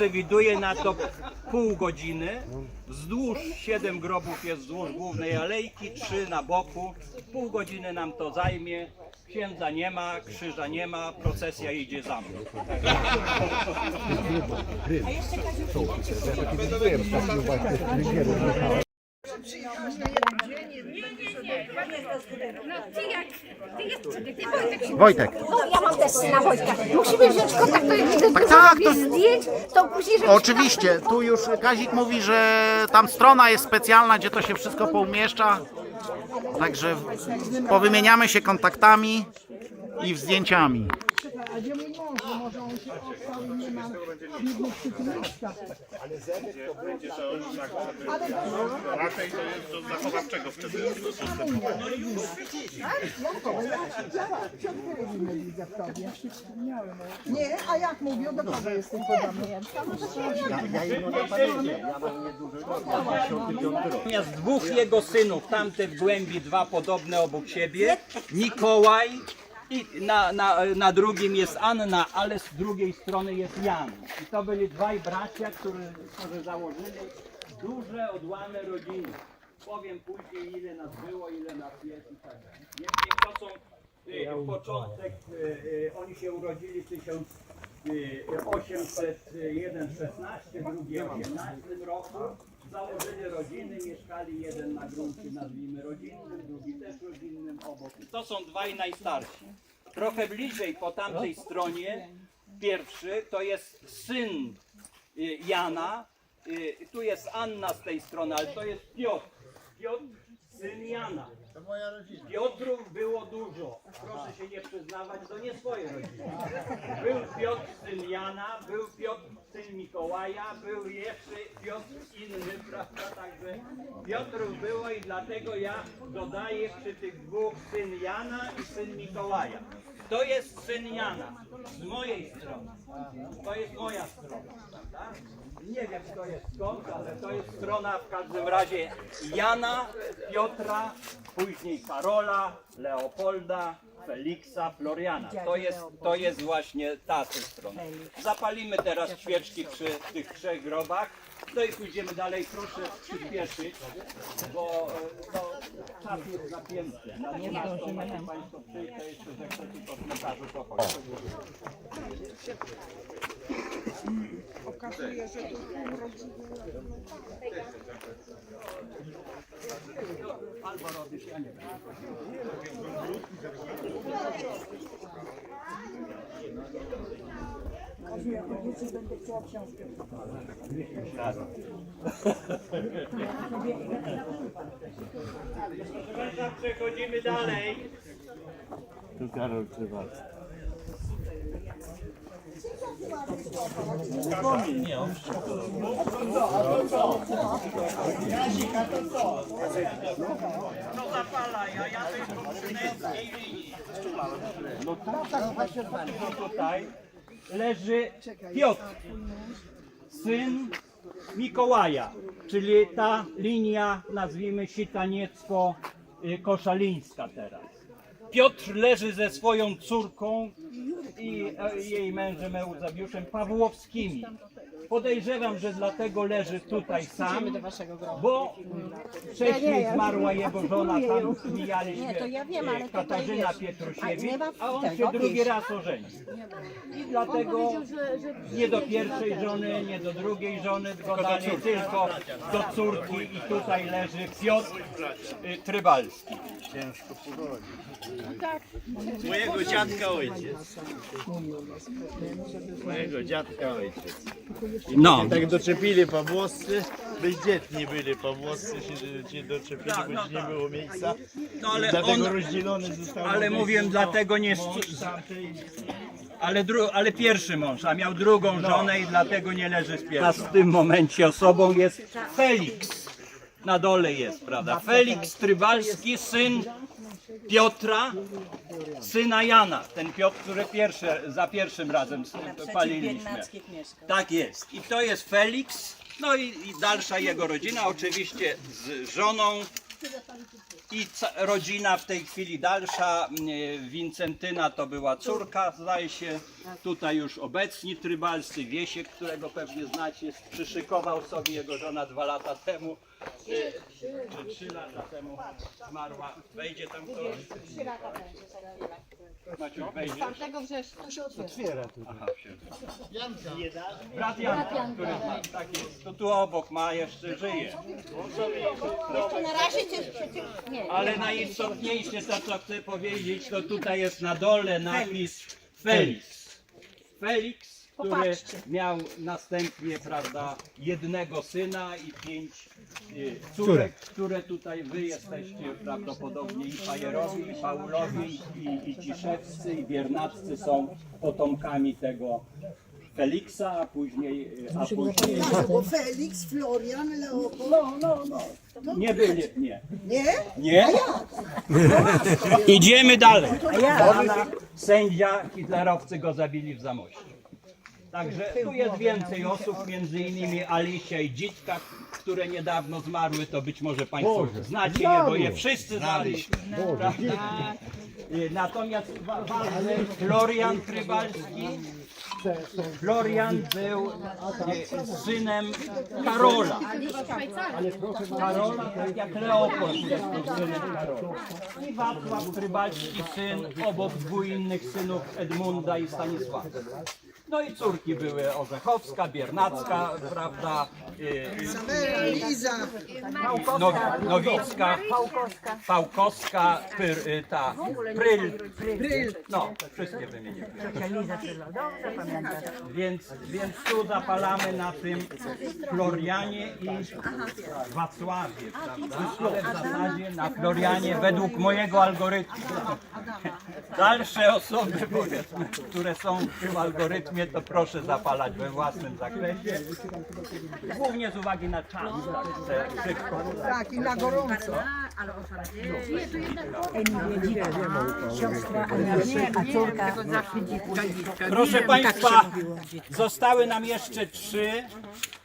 przewiduje na to pół godziny. Wzdłuż siedem grobów jest wzdłuż głównej alejki, trzy na boku. Pół godziny nam to zajmie. Księdza nie ma, krzyża nie ma, procesja idzie za mną. Jak, ty, ty Wojtek się Wojtek, No ja mam też syna Wojtka. Musimy wziąć kontakt, to jak tak, tak, to- zdjęć, to później żeby oczywiście, tu już Kazik mówi, że tam strona jest specjalna, gdzie to się wszystko poumieszcza. Także powymieniamy się kontaktami i zdjęciami. A gdzie mój mąż, bo może on się ostał i nie ma jednych w tych miejscach. Raczej to jest do zachowawczego wtedy. Ja, ja ciotkę rodzinę widzę w tobie. Ja się wspomniałem. Nie, a jak mówią, do kogo jesteś podobny? Natomiast dwóch jego synów, tamte w głębi, dwa podobne obok siebie, Mikołaj i na, na, na drugim jest Anna, ale z drugiej strony jest Jan. I to byli dwaj bracia, którzy, którzy założyli duże odłamy rodziny. Powiem później ile nas było, ile nas jest i tak dalej. Niemniej to są y, początek, y, y, oni się urodzili w 1816, drugi w 18 roku. Założyli rodziny, mieszkali jeden na gruncie, nazwijmy rodzinnym, drugi też rodzinnym obok. To są dwaj najstarsi. Trochę bliżej po tamtej stronie, pierwszy to jest syn y, Jana, y, tu jest Anna z tej strony, ale to jest Piotr. Piotr, syn Jana. Piotrów było dużo. Proszę się nie przyznawać do nie swojej rodziny. Był Piotr syn Jana, był Piotr syn Mikołaja, był jeszcze Piotr inny, prawda? Także Piotrów było i dlatego ja dodaję przy tych dwóch syn Jana i syn Mikołaja. To jest syn Jana z mojej strony. To jest moja strona, prawda? Nie wiem kto jest skąd, ale to jest strona w każdym razie Jana, Piotra, później Karola, Leopolda, Feliksa, Floriana. To jest, to jest właśnie ta strona. Zapalimy teraz świeczki przy tych trzech grobach. No i pójdziemy dalej. Proszę przyspieszyć, bo e, to czas jest napięty. Na 12 macie Państwo przyjść, to jeszcze zechcecie po cmentarzu pochodzić. Okazuje, że to urodziny. Albo robisz, ja nie wiem. Kaziu, jak dzieci chciała książkę. Przechodzimy dalej. To zapalaj, ja linii. No tutaj leży Piotr, syn Mikołaja, czyli ta linia, nazwijmy sitaniectwo y, teraz. Piotr leży ze swoją córką i e, jej mężem Eusebiuszem Pawłowskimi. Podejrzewam, że dlatego leży tutaj sam, bo wcześniej zmarła jego żona, tam mijaliśmy e, Katarzyna Pietrusiewicz, a on się drugi raz ożenił. I dlatego nie do pierwszej żony, nie do drugiej żony, tylko dalej tylko do córki i tutaj leży Piotr y, Trybalski. Mojego dziadka ojciec. Mojego dziadka ojciec. No, Tak doczepili Pawłowscy, bezdzietni byli Pawłowscy, się, się doczepili, no bo nie tak. było miejsca. no ale Dlatego on, rozdzielony został. ale mówię, dlatego nie, tamtej ale, dru, ale pierwszy mąż, a miał drugą żonę i dlatego nie leży z pierwszą. A w tym momencie osobą jest Felix. Na dole jest, prawda? Felix Trybalski, syn Piotra, syna Jana. Ten Piotr, który pierwszy, za pierwszym razem paliliśmy. Tak jest. I to jest Felix. No i, i dalsza jego rodzina, oczywiście z żoną I rodzina w tej chwili dalsza, mm, Wincentyna to była córka, zdaje się, tutaj już obecni trybalscy, Wiesiek, którego pewnie znacie, przyszykował sobie jego żona dwa lata temu, y, czy trzy lata temu zmarła. Wejdzie tam ktoś? Trzy lata będzie za chwilę. Maciuś, wejdzie? 4 września. To się otwiera. Aha, Brat Jan, który ma, tak jest, to tu obok ma, jeszcze żyje. Na razie cię przecież nie. Ale najistotniejsze to, co chcę powiedzieć, to tutaj jest na dole napis Felix. Felix, który miał następnie, prawda, jednego syna i pięć y, córek, które tutaj wy jesteście prawdopodobnie i Fajerowi, i Paulowi, i, i Ciszewscy, i Biernaccy są potomkami tego Feliksa, a później, y, a później Bo Felix, Florian, Leopold. nie byli, nie. Nie? Nie? Idziemy dalej. Pana sędzia, hitlerowcy go zabili w Zamościu. Także tu jest więcej osób, między innymi Alicia i Dzitka, które niedawno zmarły, to być może Państwo znacie je, bo je wszyscy znaliśmy. Y, Natomiast wa- ważny Florian Krybalski, Florian był e, synem Karola. Karola, tak jak Leopold jest to synem Karola. I Wacław Trybalski, syn obok dwóch innych synów Edmunda i Stanisława. No i córki były Orzechowska, Biernacka, prawda, y, Liza. no, Nowicka, Fałkowska, Pyr, y, ta, Pryl, no, wszystkie wymieniłem. Więc, więc tu zapalamy na tym Florianie i Wacławie, prawda? Ale w zasadzie na Florianie według mojego algorytmu. Dalsze osoby, powiedzmy, które są w tym algorytmie, to proszę zapalać we własnym zakresie. Głównie z uwagi na czas, tak chcę szybko. Tak, i na gorąco. Proszę Państwa, zostały nam jeszcze trzy.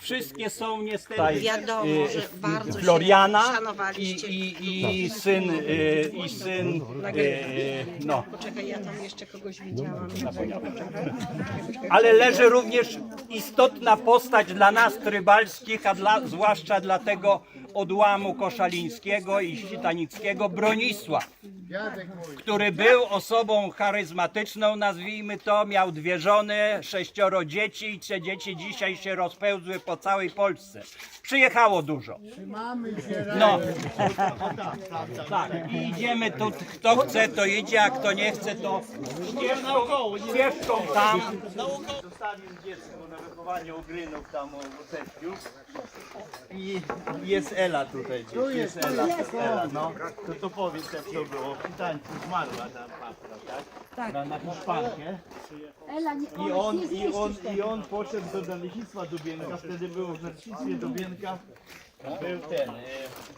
Wszystkie są niestety Wiadomo, y, że bardzo się Floriana i, szanowaliście. i, i syn, y, i syn y, no. Czekaj, ja tam jeszcze kogoś widziałam. Ale leży również istotna postać dla nas trybalskich, a dla, zwłaszcza dla tego odłamu koszalińskiego i sitanickiego Bronisław, który był osobą charyzmatyczną, nazwijmy to, miał dwie żony, sześcioro dzieci i te dzieci dzisiaj się rozpełzły po całej Polsce. Przyjechało dużo. No. Tak, i idziemy tu, kto chce to idzie, a kto nie chce to ścieżką, ścieżką tam. Zostawił dziecko na wychowanie u Grynów tam u Teściu. I jest Ela tutaj gdzieś. Jest, Ela, jest Ela, no. To to powiedz jak to było. W tańcu zmarła tam papra, tak? Tak. Na, na Hiszpankę. I on, i on, i on poszedł do Naleśnictwa Dubienka, wtedy było w Naleśnictwie Dubienka. Był ten, e,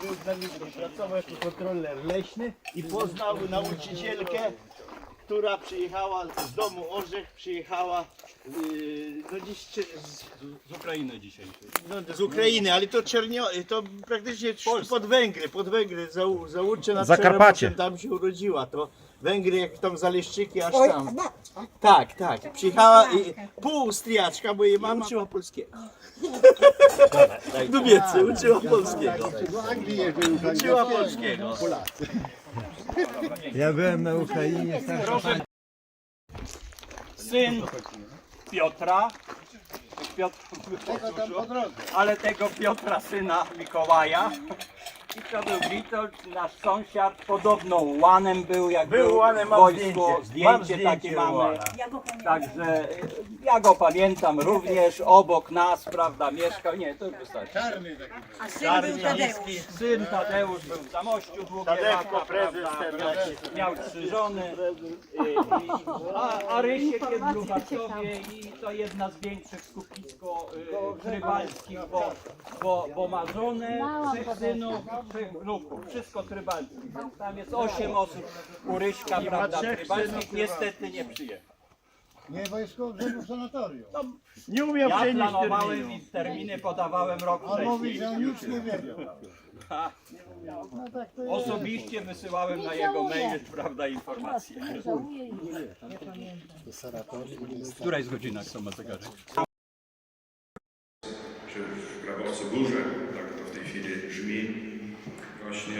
był w Naleśnictwie, pracował jako kontroler leśny i poznał nauczycielkę, która przyjechała z domu Orzech, przyjechała yy, no dziś czy- z, Z Ukrainy dzisiaj. no, z Ukrainy, ale to Czernio, to praktycznie pod Węgry, pod Węgry, zau, zauczy na Zakarpacie. Czeremosem, tam się urodziła, to Węgry jak tam Zaleszczyki aż tam. Tak, tak, przyjechała i pół Austriaczka, bo jej mama uczyła polskiego. W Dubiece uczyła polskiego. Uczyła polskiego. Ja byłem na Ukrainie, Proszę. Syn Piotra. Piotr, ale tego Piotra, syna Mikołaja. I to był Witold, nasz sąsiad, podobno łanem był, jak Był był łanem, w mam wojsku, zdjęcie. zdjęcie, Mam zdjęcie takie mamy. Łana. Także y, ja go pamiętam również, obok nas, prawda, mieszkał, nie, to już wystarczy. Czarny, niebieski. Syn Tadeusz. Był w Zamościu długie Tadeuszko, lata, prezes prawda, ten miał trzy żony, y, i, a, a Rysiek jest w Lubartowie i to jedna z większych skupisko y, rybalskich, bo, bo, bo ma żonę, trzech synów, wnuków, wszystko trybalskie. Więc Tam jest osiem osób u Ryśka, prawda, trybalskich, niestety nie przyjechał. Nie wojsko, w sanatorium. Nie umiał Ja przenieść planowałem terminu. i terminy podawałem rok On mówi, wcześniej. że on nic nie wiedział. No tak to jest. osobiście wysyłałem na jego mail, prawda, informacje. Która jest godzina, kto ma zegarek? czy w Grabowcu Górze, tak to w tej chwili brzmi właśnie.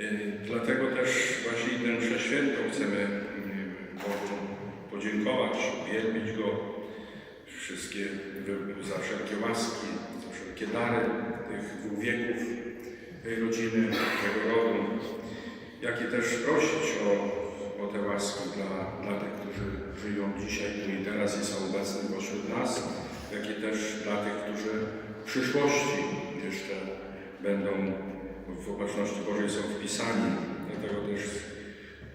Y, Dlatego też właśnie ten przeświętą chcemy y, Bogu podziękować, uwielbić Go wszystkie, za wszelkie łaski, za wszelkie dary tych dwóch wieków, tej rodziny, tego rodu, jak i też prosić o, o te łaski dla, dla tych, którzy żyją dzisiaj tu i teraz i są obecni pośród nas, jak i też dla tych, którzy w przyszłości jeszcze będą w opatrzności Bożej są wpisani. Dlatego też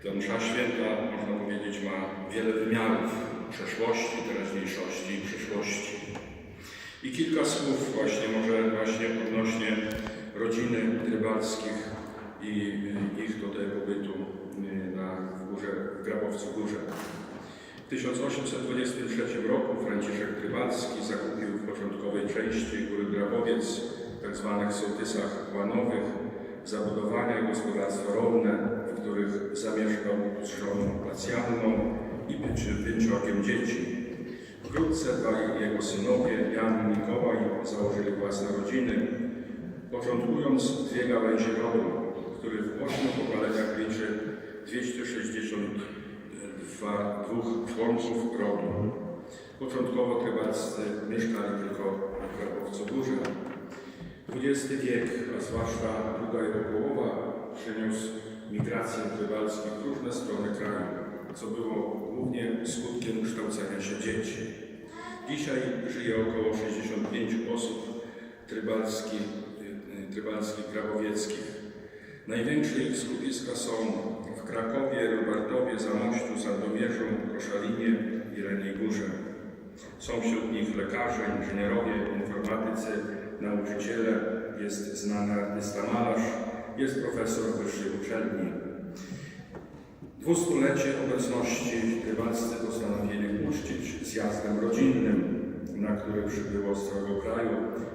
ta msza święta, można powiedzieć, ma wiele wymiarów przeszłości, teraźniejszości i przyszłości. I kilka słów właśnie może właśnie odnośnie rodziny Rybalskich i ich tutaj pobytu y, na górze, w Grabowcu Górze. W 1823 roku Franciszek Rybalski zakupił w początkowej części Góry Grabowiec, tak zwanych sołtysach łanowych, zabudowania i gospodarstwa rolne, w których zamieszkał z żoną Placjanną i pięci- pięciorgiem dzieci. Wkrótce dwaj jego synowie, Jan i Mikołaj, założyli własne rodziny, początkując dwie gałęzie rodu, który w ośmiu pokoleniach liczy 262 dwóch członków rodu. Początkowo trybaccy mieszkali tylko w Grabowcu Górze. XX wiek, a zwłaszcza druga jego połowa, przyniósł migrację rybalskich w różne strony kraju, co było głównie skutkiem kształcenia się dzieci. Dzisiaj żyje około 65 osób trybalskich, trybalskich grabowieckich. Największe ich skupiska są w Krakowie, Lubartowie, Zamościu, Sandomierzu, Koszalinie i Jeleniej Górze. Są wśród nich lekarze, inżynierowie, informatycy, nauczyciele, jest znany artysta malarz, jest profesor wyższej uczelni. Dwustulecie obecności rybaccy postanowili uczcić zjazdem rodzinnym, na który przybyło z całego kraju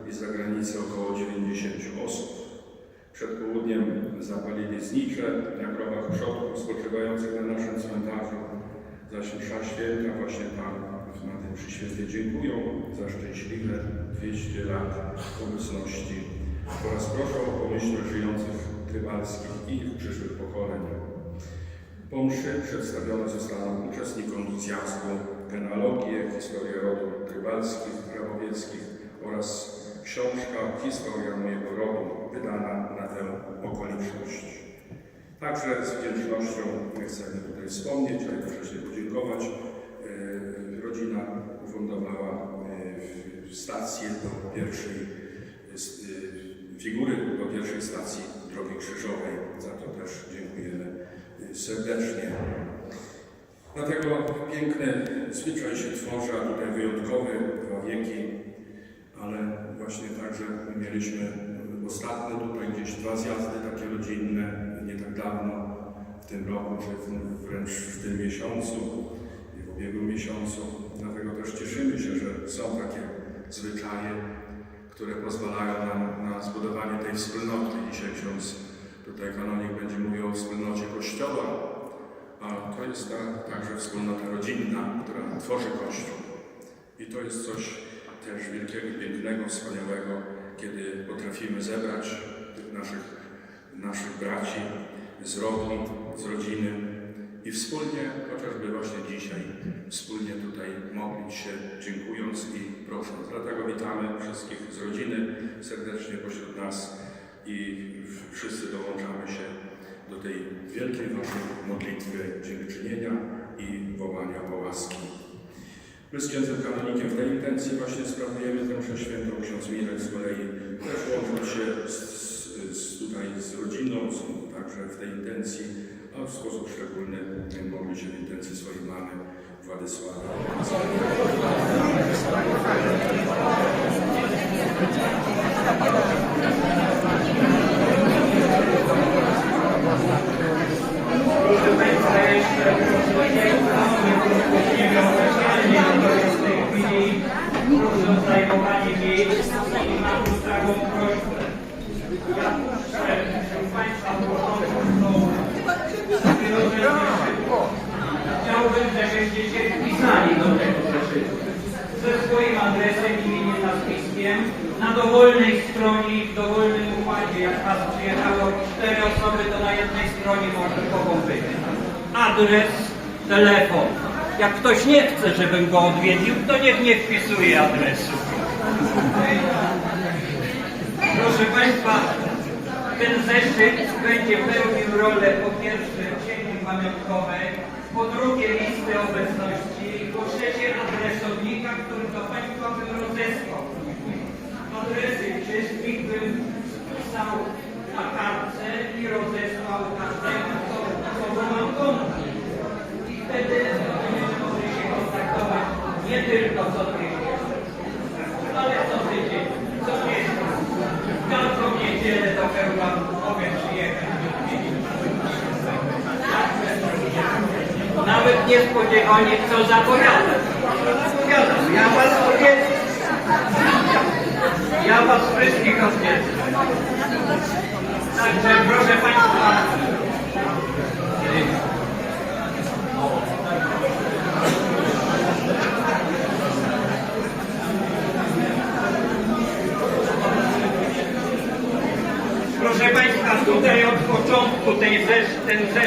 i z zagranicy około 90 osób. Przed południem zapalili znicze na grobach przodków spoczywających na naszym cmentarzu, zaś msza święta właśnie tam na tym przyświecie dziękują za szczęśliwe 200 lat oraz proszą o pomyślność żyjących trybalskich i ich przyszłych pokoleń. Po mszy przedstawione zostaną uczestnikom zjazdu genealogie, historię rodu trybalskich, grabowieckich oraz książka Historia mojego rodu, wydana na tę okoliczność. Także z wdzięcznością chcemy tutaj wspomnieć, a jednocześnie podziękować. E, Rodzina ufundowała stację do pierwszej e, figury, do pierwszej stacji Drogi Krzyżowej. Za to też dziękujemy serdecznie. Dlatego piękny zwyczaj się tworzy, a tutaj wyjątkowy, dwa wieki, ale właśnie także mieliśmy ostatnie tutaj gdzieś dwa zjazdy takie rodzinne, nie tak dawno, w tym roku, czy wręcz w tym miesiącu, w ubiegłym miesiącu. Dlatego też cieszymy się, że są takie zwyczaje, które pozwalają nam na zbudowanie tej wspólnoty. Dzisiaj ksiądz tutaj kanonik będzie mówił o wspólnocie Kościoła, a to jest ta, także wspólnota rodzinna, która tworzy Kościół. I to jest coś też wielkiego, pięknego, wspaniałego, kiedy potrafimy zebrać tych naszych, naszych braci z rodu, z rodziny i wspólnie, chociażby właśnie dzisiaj, wspólnie tutaj modlić się, dziękując i prosząc. Dlatego witamy wszystkich z rodziny serdecznie pośród nas i wszyscy dołączamy się do tej wielkiej Waszej modlitwy dziękczynienia i wołania o łaski. My z księdzem kanonikiem w tej intencji właśnie sprawujemy tę mszę świętą. Ksiądz Mirek z kolei też łącząc się z, z, z tutaj z rodziną, także w tej intencji, a w sposób szczególny modli się w intencji swojej mamy Władysława. Proszę Państwa, jeszcze w tej chwili proszę o zajmowanie miejsc i mam taką prośbę. Ja proszę Państwa, Chciałbym, żebyście się wpisali do tego zeszytu ze swoim adresem, imieniem, nazwiskiem na dowolnej stronie i w dowolnym układzie. Jak Was przyjechało cztery osoby, to na jednej stronie mogą być. Adres, telefon. Jak ktoś nie chce, żebym go odwiedził, to niech nie wpisuje adresu. Proszę Państwa, ten zeszyt będzie pełnił rolę po pierwsze księgi pamiątkowej, po drugie listy obecności, po trzecie adresownika, który do Państwa bym rozesłał. Adresy wszystkich bym wpisał na kartce i rozesłał każdemu, kto, kto mam kontakt. I wtedy mogli się kontaktować nie tylko co tydzień, ale co tydzień, co miesiąc. Każdą niedzielę do Chełma mogę przyjechać. Nawet niespodziewanie kto zapowiada. Zapowiadam, ja was odwiedzę. Ja was wszystkich odwiedzę. Także proszę Państwa, Proszę